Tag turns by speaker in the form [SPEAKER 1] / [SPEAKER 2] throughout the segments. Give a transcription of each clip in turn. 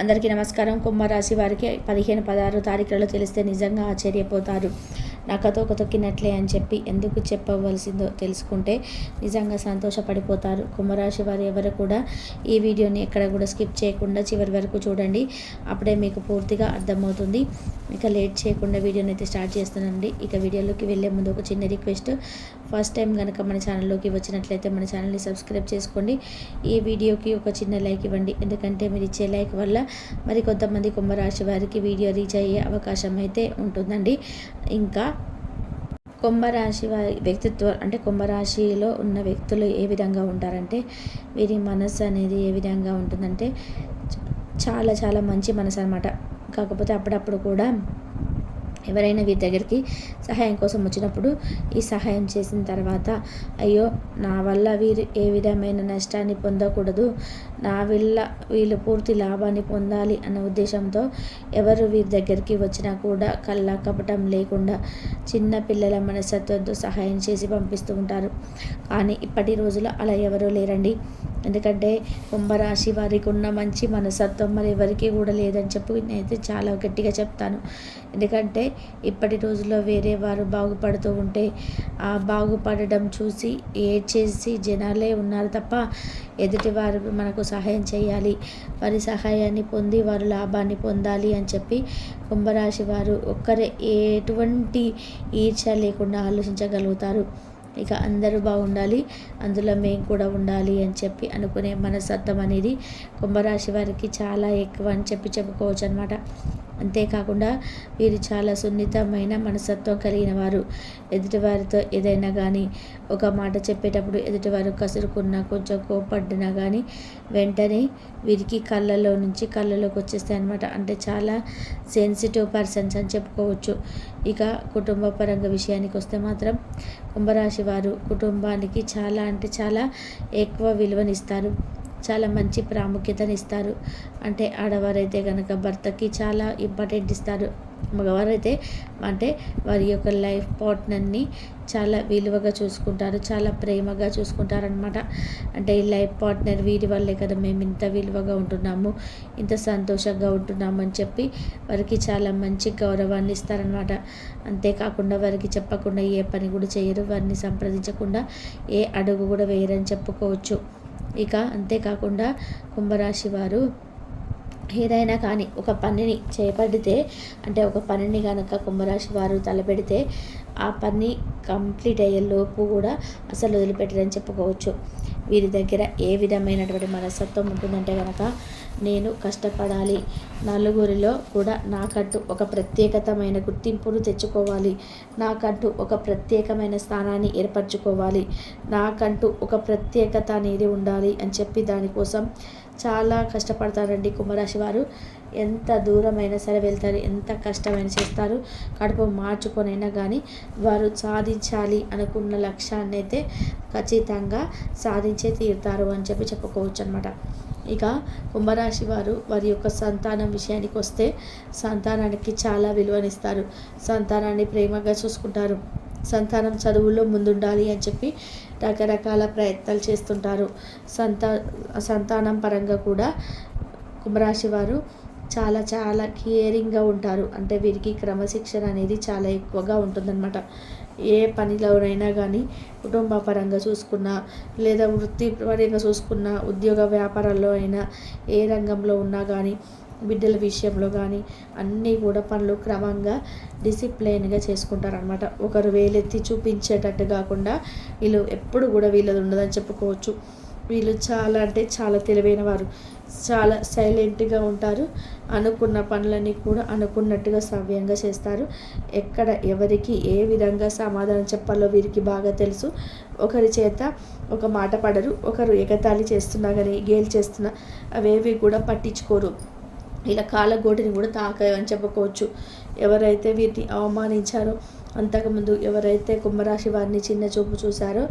[SPEAKER 1] అందరికీ నమస్కారం. కుంభరాశి వారికి పదిహేను పదహారు తారీఖులలో తెలిస్తే నిజంగా ఆశ్చర్యపోతారు. నాకతోక ఒక తొక్కినట్లే అని చెప్పి ఎందుకు చెప్పవలసిందో తెలుసుకుంటే నిజంగా సంతోషపడిపోతారు. కుంభరాశి వారు ఎవరు కూడా ఈ వీడియోని ఎక్కడ కూడా స్కిప్ చేయకుండా చివరి వరకు చూడండి. అప్పుడే మీకు పూర్తిగా అర్థమవుతుంది. ఇక లేట్ చేయకుండా వీడియోని అయితే స్టార్ట్ చేస్తానండి ఇక వీడియోలోకి వెళ్ళే ముందు ఒక చిన్న రిక్వెస్ట్. ఫస్ట్ టైం కనుక మన ఛానల్లోకి వచ్చినట్లయితే మన ఛానల్ని సబ్స్క్రైబ్ చేసుకోండి. ఈ వీడియోకి ఒక చిన్న లైక్ ఇవ్వండి. ఎందుకంటే మీరు ఇచ్చే లైక్ వల్ల మరి కొంతమంది కుంభరాశి వారికి వీడియో రీచ్ అయ్యే అవకాశం అయితే ఉంటుందండి. ఇంకా కుంభరాశి వారి వ్యక్తిత్వం అంటే కుంభరాశిలో ఉన్న వ్యక్తులు ఏ విధంగా ఉంటారంటే వీరి మనసు అనేది ఏ విధంగా ఉంటుందంటే చాలా చాలా మంచి మనసు అనమాట కాకపోతే అప్పుడప్పుడు కూడా ఎవరైనా వీరి దగ్గరికి సహాయం కోసం వచ్చినప్పుడు ఈ సహాయం చేసిన తర్వాత అయ్యో నా వల్ల వీరు ఏ విధమైన నష్టాన్ని పొందకూడదు నా వల్ల వీళ్ళు పూర్తి లాభాన్ని పొందాలి అన్న ఉద్దేశంతో ఎవరు వీరి దగ్గరికి వచ్చినా కూడా కళ్ళ కపటం లేకుండా చిన్న పిల్లల మనస్తత్వంతో సహాయం చేసి పంపిస్తూ ఉంటారు. కానీ ఇప్పటి రోజుల్లో అలా ఎవరూ లేరండి. ఎందుకంటే కుంభరాశి వారికి ఉన్న మంచి మనసత్వం మరి ఎవరికి కూడా లేదని చెప్పి నేనైతే చాలా గట్టిగా చెప్తాను. ఎందుకంటే ఇప్పటి రోజుల్లో వేరే వారు బాగుపడుతూ ఉంటే ఆ బాగుపడడం చూసి ఏడ్చేసి జనాలే ఉన్నారు తప్ప ఎదుటి వారు మనకు సహాయం చేయాలి. వారి సహాయాన్ని పొంది వారు లాభాన్ని పొందాలి అని చెప్పి కుంభరాశి వారు ఒక్కరే ఎటువంటి ఈర్చ లేకుండా ఆలోచించగలుగుతారు. ఇక అందరూ బాగుండాలి అందులో మేము కూడా ఉండాలి అని చెప్పి అనుకునే మనస్తత్వం అనేది కుంభరాశి వారికి చాలా ఎక్కువ అని చెప్పి చెప్పుకోవచ్చు అనమాట అంతేకాకుండా వీరు చాలా సున్నితమైన మనసత్వం కలిగిన వారు. ఎదుటివారితో ఏదైనా కానీ ఒక మాట చెప్పేటప్పుడు ఎదుటివారు కసురుకున్నా కొంచెం కోపడ్డినా కానీ వెంటనే వీరికి కళ్ళలో నుంచి కళ్ళలోకి వచ్చేస్తాయి అనమాట అంటే చాలా సెన్సిటివ్ పర్సన్స్ అని చెప్పుకోవచ్చు. ఇక కుటుంబ పరంగా విషయానికి వస్తే మాత్రం కుంభరాశి వారు కుటుంబానికి చాలా అంటే చాలా ఎక్కువ విలువనిస్తారు. చాలా మంచి ప్రాముఖ్యతనిస్తారు. అంటే ఆడవారైతే కనుక భర్తకి చాలా ఇంపార్టెంట్ ఇస్తారు. మగవారైతే అంటే వారి యొక్క లైఫ్ పార్ట్నర్ని చాలా విలువగా చూసుకుంటారు చాలా ప్రేమగా చూసుకుంటారనమాట అంటే ఈ లైఫ్ పార్ట్నర్ వీరి వల్లే కదా మేము ఇంత విలువగా ఉంటున్నాము ఇంత సంతోషంగా ఉంటున్నాము అని చెప్పి వారికి చాలా మంచి గౌరవాన్ని ఇస్తారనమాట అంతేకాకుండా వారికి చెప్పకుండా ఏ పని కూడా చేయరు వారిని సంప్రదించకుండా ఏ అడుగు కూడా వేయరని చెప్పుకోవచ్చు. ఇక అంతేకాకుండా కుంభరాశి వారు ఏదైనా కానీ ఒక పనిని చేపడితే అంటే ఒక పనిని కనుక కుంభరాశి వారు తలపెడితే ఆ పని కంప్లీట్ అయ్యే లోపు కూడా అసలు వదిలిపెట్టరని చెప్పుకోవచ్చు. వీరి దగ్గర ఏ విధమైనటువంటి మనస్తత్వం ఉంటుందంటే కనుక నేను కష్టపడాలి. నలుగురిలో కూడా నాకంటూ ఒక ప్రత్యేకతమైన గుర్తింపును తెచ్చుకోవాలి. నాకంటూ ఒక ప్రత్యేకమైన స్థానాన్ని ఏర్పరచుకోవాలి. నాకంటూ ఒక ప్రత్యేకత అనేది ఉండాలి అని చెప్పి దానికోసం చాలా కష్టపడతారండి కుంభరాశి వారు. ఎంత దూరమైనా సరే వెళ్తారు ఎంత కష్టమైనా చేస్తారు. కడుపు మార్చుకొనైనా కానీ వారు సాధించాలి అనుకున్న లక్ష్యాన్ని అయితే ఖచ్చితంగా సాధించే తీరుతారు అని చెప్పి చెప్పుకోవచ్చు అనమాట ఇక కుంభరాశి వారు వారి యొక్క సంతానం విషయానికి వస్తే సంతానానికి చాలా విలువనిస్తారు. సంతానాన్ని ప్రేమగా చూసుకుంటారు. సంతానం చదువుల్లో ముందుండాలి అని చెప్పి రకరకాల ప్రయత్నాలు చేస్తుంటారు. సంతా సంతానం పరంగా కూడా కుంభరాశి వారు చాలా చాలా కేరింగ్గా ఉంటారు. అంటే వీరికి క్రమశిక్షణ అనేది చాలా ఎక్కువగా ఉంటుందన్నమాట. ఏ పనిలోనైనా కానీ కుటుంబ పరంగా చూసుకున్నా లేదా వృత్తిపరంగా చూసుకున్నా ఉద్యోగ వ్యాపారాల్లో అయినా ఏ రంగంలో ఉన్నా కానీ బిడ్డల విషయంలో కానీ అన్నీ కూడా పనులు క్రమంగా డిసిప్లైన్గా చేసుకుంటారనమాట ఒకరు వేలెత్తి చూపించేటట్టు కాకుండా వీళ్ళు ఎప్పుడు కూడా వీళ్ళది ఉండదని చెప్పుకోవచ్చు. వీళ్ళు చాలా అంటే చాలా తెలివైన వారు. చాలా సైలెంట్గా ఉంటారు. అనుకున్న పనులన్నీ కూడా అనుకున్నట్టుగా సవ్యంగా చేస్తారు. ఎక్కడ ఎవరికి ఏ విధంగా సమాధానం చెప్పాలో వీరికి బాగా తెలుసు. ఒకరి చేత ఒక మాట పడరు. ఒకరు ఎగతాళి చేస్తున్నా కానీ గేలు చేస్తున్నా అవేవి కూడా పట్టించుకోరు. ఇలా కాలగోటిని కూడా తాకాయని చెప్పుకోవచ్చు ఎవరైతే వీటిని అవమానించారో అంతకుముందు ఎవరైతే కుంభరాశి వారిని చిన్న చూపు చూశారో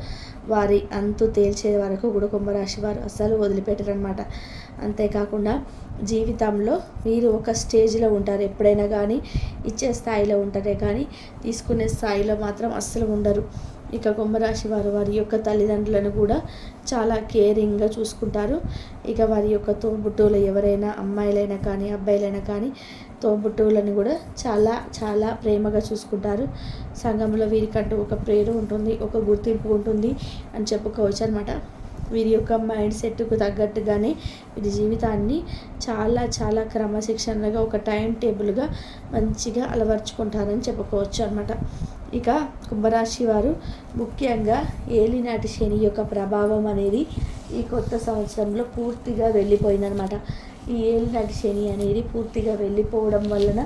[SPEAKER 1] వారి అంతు తేల్చే వరకు కూడా కుంభరాశి వారు అస్సలు వదిలిపెట్టరనమాట అంతేకాకుండా జీవితంలో మీరు ఒక స్టేజ్లో ఉంటారు. ఎప్పుడైనా కానీ ఇచ్చే స్థాయిలో ఉంటారే కానీ తీసుకునే స్థాయిలో మాత్రం అస్సలు ఉండరు. ఇక కుంభరాశి వారు వారి యొక్క తల్లిదండ్రులను కూడా చాలా కేరింగ్గా చూసుకుంటారు. ఇక వారి యొక్క తోబుట్టువులు ఎవరైనా అమ్మాయిలైనా కానీ అబ్బాయిలైనా కానీ తోబుట్టువులను కూడా చాలా చాలా ప్రేమగా చూసుకుంటారు. సంఘంలో వీరికంటూ ఒక ప్రేరు ఉంటుంది ఒక గుర్తింపు ఉంటుంది అని చెప్పుకోవచ్చు అనమాట వీరి యొక్క మైండ్ సెట్కు తగ్గట్టుగానే వీరి జీవితాన్ని చాలా చాలా క్రమశిక్షణగా ఒక టైం టేబుల్గా మంచిగా అలవర్చుకుంటారని చెప్పుకోవచ్చు అనమాట ఇక కుంభరాశి వారు ముఖ్యంగా ఏలినాటి శని యొక్క ప్రభావం అనేది ఈ కొత్త సంవత్సరంలో పూర్తిగా వెళ్ళిపోయిందనమాట ఈ ఏలినాటి శని అనేది పూర్తిగా వెళ్ళిపోవడం వలన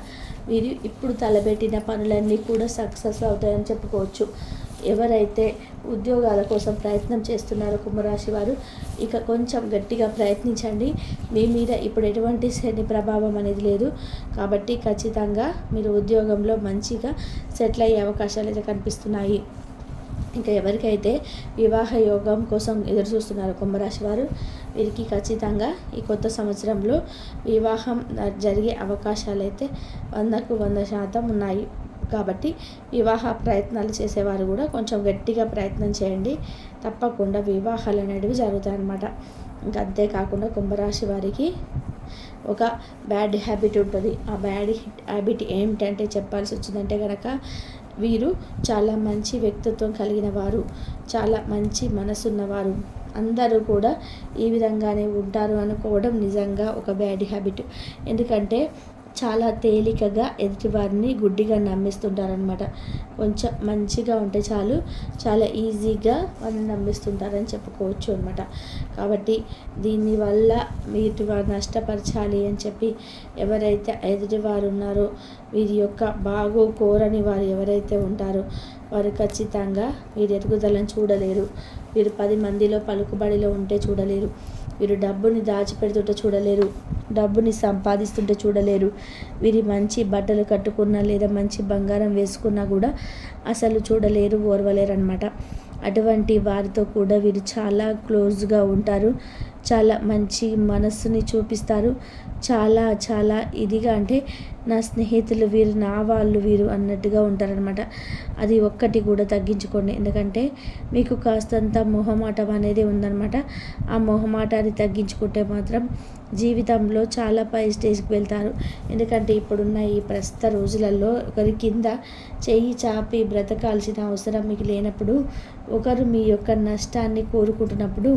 [SPEAKER 1] వీరు ఇప్పుడు తలపెట్టిన పనులన్నీ కూడా సక్సెస్ అవుతాయని చెప్పుకోవచ్చు. ఎవరైతే ఉద్యోగాల కోసం ప్రయత్నం చేస్తున్నారు కుంభరాశి వారు. ఇక కొంచెం గట్టిగా ప్రయత్నించండి. మీ మీద ఇప్పుడు ఎటువంటి శని ప్రభావం అనేది లేదు. కాబట్టి ఖచ్చితంగా మీరు ఉద్యోగంలో మంచిగా సెటిల్ అయ్యే అవకాశాలు అయితే కనిపిస్తున్నాయి. ఇంకా ఎవరికైతే వివాహ యోగం కోసం ఎదురు చూస్తున్నారు కుంభరాశి వారు వీరికి ఖచ్చితంగా ఈ కొత్త సంవత్సరంలో వివాహం జరిగే అవకాశాలు అయితే వందకు వంద శాతం ఉన్నాయి. కాబట్టి వివాహ ప్రయత్నాలు చేసేవారు కూడా కొంచెం గట్టిగా ప్రయత్నం చేయండి. తప్పకుండా వివాహాలు అనేవి జరుగుతాయన్నమాట. ఇంకా అంతేకాకుండా కుంభరాశి వారికి ఒక బ్యాడ్ హ్యాబిట్ ఉంటుంది. ఆ బ్యాడ్ హ్యాబిట్ ఏమిటంటే చెప్పాల్సి వచ్చిందంటే కనుక వీరు చాలా మంచి వ్యక్తిత్వం కలిగిన వారు చాలా మంచి మనసున్నవారు. అందరూ కూడా ఈ విధంగానే ఉంటారు అనుకోవడం నిజంగా ఒక బ్యాడ్ హ్యాబిట్. ఎందుకంటే చాలా తేలికగా ఎదుటివారిని గుడ్డిగా నమ్మిస్తుంటారనమాట కొంచెం మంచిగా ఉంటే చాలు చాలా ఈజీగా వాళ్ళని నమ్మిస్తుంటారని చెప్పుకోవచ్చు అనమాట కాబట్టి దీనివల్ల వీటి వారు నష్టపరచాలి అని చెప్పి ఎవరైతే ఎదుటివారు ఉన్నారో వీరి యొక్క బాగో కోరని వారు ఎవరైతే ఉంటారో వారు ఖచ్చితంగా వీరి ఎదుగుదలను చూడలేరు. వీరు పది మందిలో పలుకుబడిలో ఉంటే చూడలేరు. వీరు డబ్బుని దాచిపెడుతుంటే చూడలేరు డబ్బుని సంపాదిస్తుంటే చూడలేరు. వీరి మంచి బట్టలు కట్టుకున్నా లేదా మంచి బంగారం వేసుకున్నా కూడా అసలు చూడలేరు ఓర్వలేరు అనమాట అటువంటి వారితో కూడా వీరు చాలా క్లోజ్గా ఉంటారు చాలా మంచి మనస్సుని చూపిస్తారు. చాలా చాలా ఇదిగా అంటే నా స్నేహితులు వీరు నా వాళ్ళు వీరు అన్నట్టుగా ఉంటారనమాట అది ఒక్కటి కూడా తగ్గించుకోండి. ఎందుకంటే మీకు కాస్తంత మొహమాటం అనేది ఉందన్నమాట. ఆ మొహమాటాన్ని తగ్గించుకుంటే మాత్రం జీవితంలో చాలా పై స్టేజ్కి వెళ్తారు. ఎందుకంటే ఇప్పుడున్న ఈ ప్రస్తుత రోజులలో ఒకరి కింద చెయ్యి చాపి బ్రతకాల్సిన అవసరం మీకు లేనప్పుడు ఒకరు మీ యొక్క నష్టాన్ని కోరుకుంటున్నప్పుడు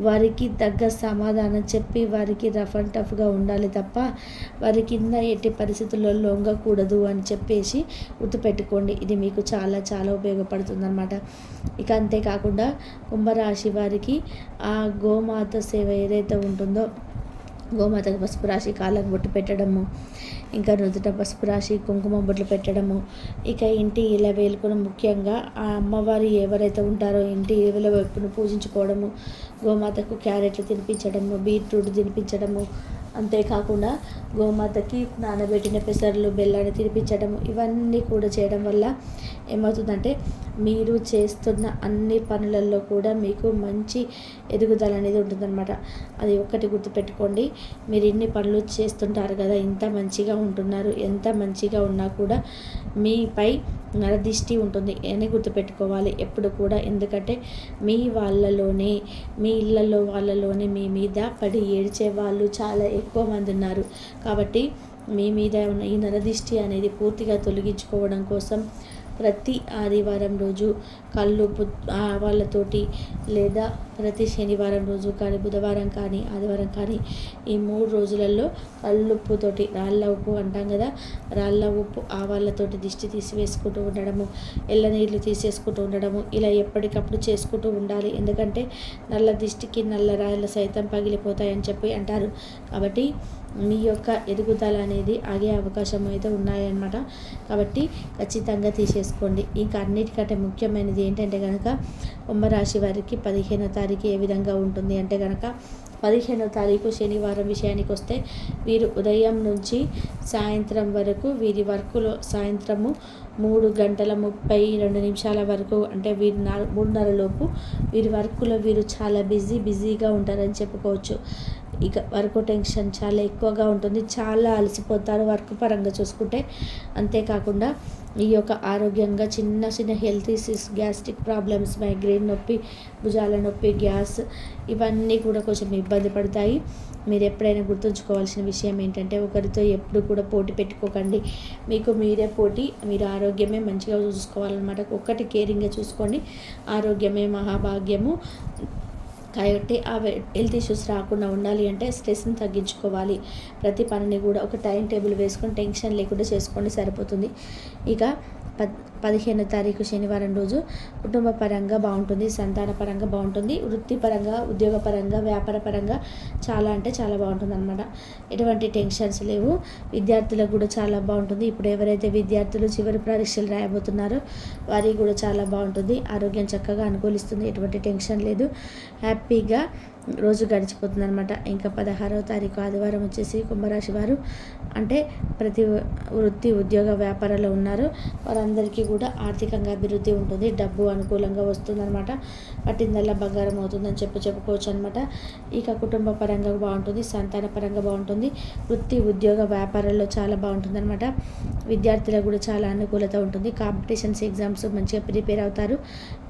[SPEAKER 1] వారికి తగ్గ సమాధానం చెప్పి వారికి రఫ్ అండ్ టఫ్గా ఉండాలి తప్ప వారి కింద ఎట్టి పరిస్థితి పరిస్థితుల్లో లొంగకూడదు అని చెప్పేసి గుర్తుపెట్టుకోండి. ఇది మీకు చాలా చాలా ఉపయోగపడుతుంది అనమాట ఇక అంతేకాకుండా కుంభరాశి వారికి ఆ గోమాత సేవ ఏదైతే ఉంటుందో గోమాతకు పసుపు రాశి కాళ్ళకు బొట్టు పెట్టడము ఇంకా నుదుట పసుపు రాశి కుంకుమ బొట్లు పెట్టడము ఇక ఇంటి ఇలా వేలుకొని ముఖ్యంగా ఆ అమ్మవారి ఎవరైతే ఉంటారో ఇంటి ఇల వైపును పూజించుకోవడము గోమాతకు క్యారెట్లు తినిపించడము బీట్రూట్ తినిపించడము అంతేకాకుండా గోమాతకి నానబెట్టిన పెసర్లు బెల్లాన్ని తినిపించడం ఇవన్నీ కూడా చేయడం వల్ల ఏమవుతుందంటే మీరు చేస్తున్న అన్ని పనులలో కూడా మీకు మంచి ఎదుగుదల అనేది ఉంటుందన్నమాట. అది ఒక్కటి గుర్తుపెట్టుకోండి. మీరు ఇన్ని పనులు చేస్తుంటారు కదా ఇంత మంచిగా ఉంటున్నారు ఎంత మంచిగా ఉన్నా కూడా మీపై నరదిష్టి ఉంటుంది అని గుర్తుపెట్టుకోవాలి ఎప్పుడు కూడా. ఎందుకంటే మీ వాళ్ళలోనే మీ ఇళ్ళల్లో వాళ్ళలోనే మీ మీద పడి ఏడ్చే వాళ్ళు చాలా ఎక్కువ మంది ఉన్నారు. కాబట్టి మీ మీద ఉన్న ఈ నరదిష్టి అనేది పూర్తిగా తొలగించుకోవడం కోసం ప్రతి ఆదివారం రోజు కళ్ళు వాళ్ళతోటి లేదా ప్రతి శనివారం రోజు కానీ బుధవారం కానీ ఆదివారం కానీ ఈ మూడు రోజులలో కళ్ళుప్పుతోటి రాళ్ళ ఉప్పు అంటాం కదా రాళ్ళ ఉప్పు ఆవాళ్ళతోటి దిష్టి తీసివేసుకుంటూ ఉండడము ఎల్ల నీళ్ళు తీసేసుకుంటూ ఉండడము ఇలా ఎప్పటికప్పుడు చేసుకుంటూ ఉండాలి. ఎందుకంటే నల్ల దిష్టికి నల్ల రాళ్ళ సైతం పగిలిపోతాయని చెప్పి అంటారు. కాబట్టి మీ యొక్క ఎదుగుదల అనేది ఆగే అవకాశం అయితే ఉన్నాయన్నమాట. కాబట్టి ఖచ్చితంగా తీసేసుకోండి. ఇంకా అన్నిటికంటే ముఖ్యమైనది ఏంటంటే కనుక కుంభరాశి వారికి పదిహేనో తారీఖు ఏ విధంగా ఉంటుంది అంటే కనుక పదిహేనో తారీఖు శనివారం విషయానికి వస్తే వీరు ఉదయం నుంచి సాయంత్రం వరకు వీరి వర్కులో సాయంత్రము మూడు గంటల ముప్పై రెండు నిమిషాల వరకు అంటే వీరి మూడున్నర లోపు వీరి వర్కులో వీరు చాలా బిజీ బిజీగా ఉంటారని చెప్పుకోవచ్చు. ఇక వర్క్ టెన్షన్ చాలా ఎక్కువగా ఉంటుంది. చాలా అలసిపోతారు వర్క్ పరంగా చూసుకుంటే. అంతేకాకుండా ఈ యొక్క ఆరోగ్యంగా చిన్న చిన్న health issues gastric problems migraine నొప్పి భుజాల నొప్పి గ్యాస్ ఇవన్నీ కూడా కొంచెం ఇబ్బంది పడతాయి. మీరు ఎప్పుడైనా గుర్తుంచుకోవాల్సిన విషయం ఏంటంటే ఒకరితో ఎప్పుడు కూడా పోటీ పెట్టుకోకండి. మీకు మీరే పోటీ మీరు ఆరోగ్యమే మంచిగా చూసుకోవాలన్నమాట. ఒక్కటి కేరింగ్గా చూసుకోండి. ఆరోగ్యమే మహాభాగ్యము. కాబట్టి ఆ హెల్త్ ఇష్యూస్ రాకుండా ఉండాలి అంటే స్ట్రెస్ని తగ్గించుకోవాలి. ప్రతి పనిని కూడా ఒక టైం టేబుల్ వేసుకొని టెన్షన్ లేకుండా చేసుకోండి సరిపోతుంది. ఇక పదిహేను తారీఖు శనివారం రోజు కుటుంబ పరంగా బాగుంటుంది సంతాన పరంగా బాగుంటుంది వృత్తిపరంగా ఉద్యోగపరంగా వ్యాపార పరంగా చాలా అంటే చాలా బాగుంటుంది అనమాట ఎటువంటి టెన్షన్స్ లేవు. విద్యార్థులకు కూడా చాలా బాగుంటుంది. ఇప్పుడు ఎవరైతే విద్యార్థులు చివరి పరీక్షలు రాయబోతున్నారో వారికి కూడా చాలా బాగుంటుంది. ఆరోగ్యం చక్కగా అనుకూలిస్తుంది. ఎటువంటి టెన్షన్ లేదు. హ్యాపీగా రోజు గడిచిపోతుంది అనమాట ఇంకా పదహారవ తారీఖు ఆదివారం వచ్చేసి కుంభరాశి వారు అంటే ప్రతి వృత్తి ఉద్యోగ వ్యాపారాల్లో ఉన్నారు. వారందరికీ కూడా ఆర్థికంగా అభివృద్ధి ఉంటుంది. డబ్బు అనుకూలంగా వస్తుందన్నమాట. పట్టిందల్లా బంగారం అవుతుందని చెప్పి చెప్పుకోవచ్చు అనమాట ఇక కుటుంబ పరంగా బాగుంటుంది. సంతాన పరంగా బాగుంటుంది. వృత్తి ఉద్యోగ వ్యాపారాల్లో చాలా బాగుంటుంది అనమాట విద్యార్థులకు కూడా చాలా అనుకూలత ఉంటుంది. కాంపిటీషన్స్ ఎగ్జామ్స్ మంచిగా ప్రిపేర్ అవుతారు.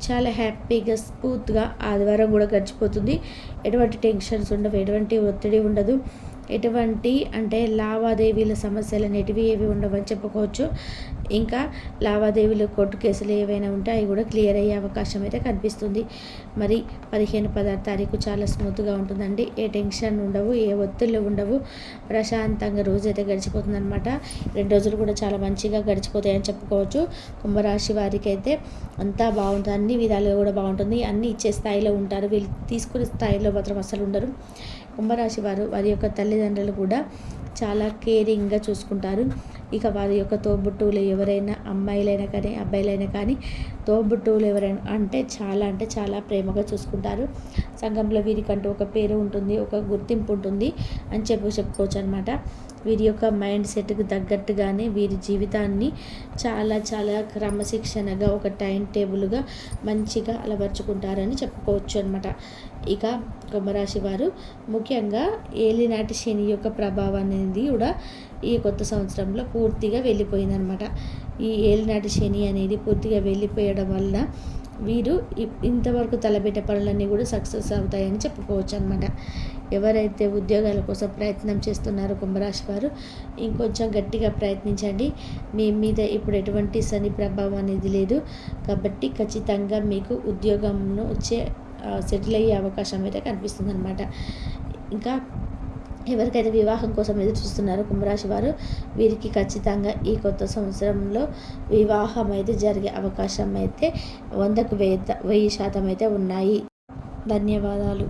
[SPEAKER 1] చాలా హ్యాపీగా స్మూత్గా ఆదివారం కూడా గడిచిపోతుంది. ఎటువంటి టెన్షన్స్ ఉండవు ఎటువంటి ఒత్తిడి ఉండదు. ఎటువంటి అంటే లావాదేవీల సమస్యలు అనేటివి ఏవి ఉండవని చెప్పుకోవచ్చు. ఇంకా లావాదేవీలు కోర్టు కేసులు ఏవైనా ఉంటే అవి కూడా క్లియర్ అయ్యే అవకాశం అయితే కనిపిస్తుంది. మరి పదిహేను పదహారు తారీఖు చాలా స్మూత్గా ఉంటుందండి. ఏ టెన్షన్ ఉండవు ఏ ఒత్తిళ్ళు ఉండవు. ప్రశాంతంగా రోజు అయితే గడిచిపోతుంది అనమాట రెండు రోజులు కూడా చాలా మంచిగా గడిచిపోతాయని చెప్పుకోవచ్చు. కుంభరాశి వారికి అయితే అంతా బాగుంటుంది. అన్ని విధాలుగా కూడా బాగుంటుంది. అన్ని ఇచ్చే స్థాయిలో ఉంటారు. వీళ్ళు తీసుకునే స్థాయిలో మాత్రం అసలు ఉండరు. కుంభరాశి వారు వారి యొక్క తల్లిదండ్రులు కూడా చాలా కేరింగ్గా చూసుకుంటారు. ఇక వారి యొక్క తోబుట్టువులు ఎవరైనా అమ్మాయిలైనా కానీ అబ్బాయిలైనా కానీ తోబుట్టువులు ఎవరైనా అంటే చాలా అంటే చాలా ప్రేమగా చూసుకుంటారు. సంఘంలో వీరికంటూ ఒక పేరు ఉంటుంది ఒక గుర్తింపు ఉంటుంది అని చెప్పి చెప్పుకోవచ్చు అనమాట వీరి యొక్క మైండ్ సెట్కి తగ్గట్టుగానే వీరి జీవితాన్ని చాలా చాలా క్రమశిక్షణగా ఒక టైం టేబుల్గా మంచిగా అలవర్చుకుంటారని చెప్పుకోవచ్చు అనమాట ఇక కుంభరాశి వారు ముఖ్యంగా ఏలినాటి శని యొక్క ప్రభావం అనేది కూడా ఈ కొత్త సంవత్సరంలో పూర్తిగా వెళ్ళిపోయిందనమాట ఈ ఏలినాటి శని అనేది పూర్తిగా వెళ్ళిపోయడం వల్ల వీరు ఇంతవరకు తలబెట్టే పనులన్నీ కూడా సక్సెస్ అవుతాయని చెప్పుకోవచ్చు అనమాట ఎవరైతే ఉద్యోగాల కోసం ప్రయత్నం చేస్తున్నారో కుంభరాశి వారు ఇంకొంచెం గట్టిగా ప్రయత్నించండి. మీ మీద ఇప్పుడు ఎటువంటి శని ప్రభావం అనేది లేదు. కాబట్టి ఖచ్చితంగా మీకు ఉద్యోగంను వచ్చే సెటిల్ అయ్యే అవకాశం అయితే కనిపిస్తుంది అనమాట ఇంకా ఎవరికైతే వివాహం కోసం ఎదురు చూస్తున్నారో కుంభరాశి వారు వీరికి ఖచ్చితంగా ఈ కొత్త సంవత్సరంలో వివాహం అయితే జరిగే అవకాశం అయితే వందకు వెయ్యి వెయ్యి శాతం అయితే ఉన్నాయి. ధన్యవాదాలు.